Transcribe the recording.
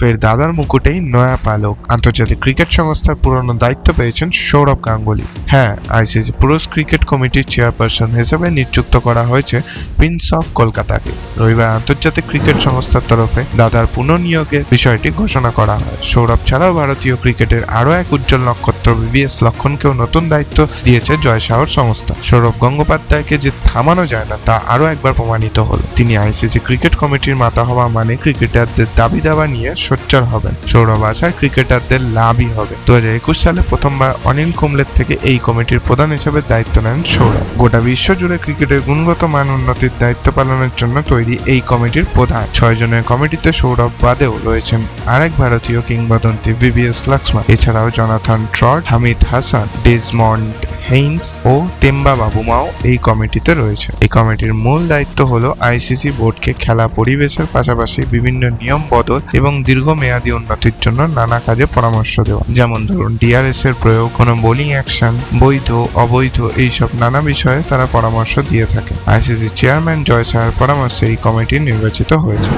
ফের দাদার মুকুটেই নয়া পালক। আন্তর্জাতিক ক্রিকেট সংস্থার পুরনো দায়িত্ব পেয়েছেন সৌরভ গাঙ্গুলি। হ্যাঁ আইসিসি পুরুষ ক্রিকেট কমিটির চেয়ারপারসন হিসেবে নিযুক্ত করা হয়েছে প্রিন্স অফ কলকাতাকে। রবিবার আন্তর্জাতিক ক্রিকেট সংস্থার তরফে দাদার পুনর্নিয়োগের বিষয়টি ঘোষণা করা হয়। সৌরভ ছাড়াও ভারতীয় ক্রিকেটের আরও এক উজ্জ্বল নক্ষত্র ভিভিএস লক্ষণকেও নতুন দায়িত্ব দিয়েছে জয় শাহর সংস্থা। সৌরভ গঙ্গোপাধ্যায়কে যে থামানো যায় না, তা আরও একবার প্রমাণিত হলো। তিনি আইসিসি ক্রিকেট কমিটির মাতা হওয়া মানে ক্রিকেটারদের দাবি দাবা নিয়ে সোচ্চার হবেন। সৌরভ আশায় ক্রিকেটারদের লাভই হবে। দু হাজার একুশ সালে প্রথমবার অনিল কুম্বলের থেকে এই কমিটির প্রধান হিসেবে দায়িত্ব নেন সৌরভ। গোটা বিশ্ব জুড়ে ক্রিকেটের গুণগত মান উন্নতির দায়িত্ব পালনের জন্য তৈরি এই কমিটির প্রধান। ছয় জনের কমিটিতে সৌরভ বাদেও রয়েছেন আরেক ভারতীয় কিংবদন্তি ভিভিএস লক্সমান এছাড়াও Jonathan Trott Hamid Hassan, Desmond Haynes ও টেম্বা বাবুমাও এই কমিটিতে রয়েছে। এই কমিটির মূল দায়িত্ব হলো আইসিসি বোর্ডকে খেলা পরিবেশের পাশাপাশি বিভিন্ন নিয়ম, বদল এবং দীর্ঘমেয়াদী উন্নতির জন্য নানা কাজে পরামর্শ দেওয়া। যেমন ধরুন ডিআরএস এর প্রয়োগ, কোনো বোলিং অ্যাকশন, বৈধ, অবৈধ এইসব নানা বিষয়ে তারা পরামর্শ দিয়ে থাকে। আইসিসি চেয়ারম্যান জয় সাহার পরামর্শে এই কমিটি নির্বাচিত হয়েছে।